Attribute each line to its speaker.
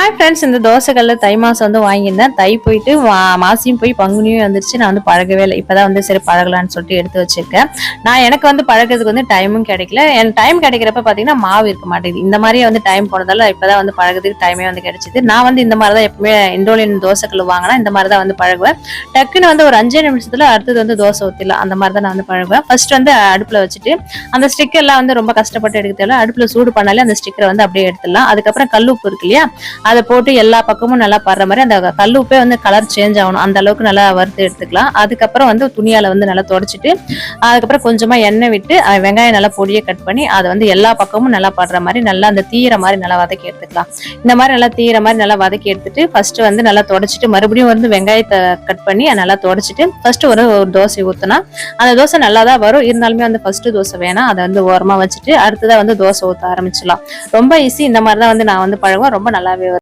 Speaker 1: Hi friends இந்த தோசைக்கல்ல தை மாதம் வந்து வாங்கியிருந்தேன். தை போயிட்டு வா- மாசியும் போய் பங்குனியும் வந்துருச்சு. நான் வந்து பழகவே இல்லை. இப்போ தான் வந்து சரி பழகலான்னு சொல்லிட்டு எடுத்து வச்சிருக்கேன். நான் எனக்கு வந்து பழகிறதுக்கு வந்து டைமும் கிடைக்கல. என் டைம் கிடைக்கிறப்ப பார்த்தீங்கன்னா மாவு இருக்க மாட்டேங்குது. இந்த மாதிரியே வந்து டைம் போனதால இப்போ தான் வந்து பழகிறதுக்கு டைமே வந்து கிடைச்சிது. நான் வந்து இந்த மாதிரி தான் எப்பவுமே இண்டோலியன் தோசைக்கல் வாங்கினா இந்த மாதிரி தான் வந்து பழகுவேன். டக்குன்னு வந்து ஒரு அஞ்சே நிமிஷத்தில் அடுத்தது வந்து தோசை ஊற்றிடலாம் அந்த மாதிரி தான் நான் வந்து பழகுவேன். ஃபர்ஸ்ட் வந்து அடுப்பில் வச்சுட்டு அந்த ஸ்டிக்கர்லாம் வந்து ரொம்ப கஷ்டப்பட்டு எடுக்கிறதால அடுப்பில் சூடு பண்ணாலே அந்த ஸ்டிக்கரை வந்து அப்படியே எடுத்துடலாம். அதுக்கப்புறம் கல் உப்பு இருக்கு இல்லையா அதை போட்டு எல்லா பக்கமும் நல்லா படுற மாதிரி அந்த கல் உப்பே வந்து கலர் சேஞ்ச் ஆகணும். அந்த அளவுக்கு நல்லா வறுத்து எடுத்துக்கலாம். அதுக்கப்புறம் வந்து துணியால வந்து நல்லா தொடச்சிட்டு அதுக்கப்புறம் கொஞ்சமா எண்ணெய் விட்டு வெங்காயம் நல்லா பொடியை கட் பண்ணி அதை வந்து எல்லா பக்கமும் நல்லா படுற மாதிரி நல்லா அந்த தீர மாதிரி நல்லா வதக்கி எடுத்துக்கலாம். இந்த மாதிரி நல்லா தீர மாதிரி நல்லா வதக்கி எடுத்துட்டு ஃபர்ஸ்ட் வந்து நல்லா தொடச்சிட்டு மறுபடியும் வந்து வெங்காயத்தை கட் பண்ணி அதை நல்லா தொடச்சிட்டு ஃபர்ஸ்ட் ஒரு ஒரு தோசை ஊற்றினா அந்த தோசை நல்லா தான் வரும். இருந்தாலுமே வந்து ஃபர்ஸ்ட் தோசை வேணாம். அதை வந்து ஓரமா வச்சுட்டு அடுத்ததாக வந்து தோசை ஊற்ற ஆரம்பிச்சிடலாம். ரொம்ப ஈஸி இந்த மாதிரி தான் வந்து நான் வந்து பழகுவேன். ரொம்ப நல்லாவே வரும்.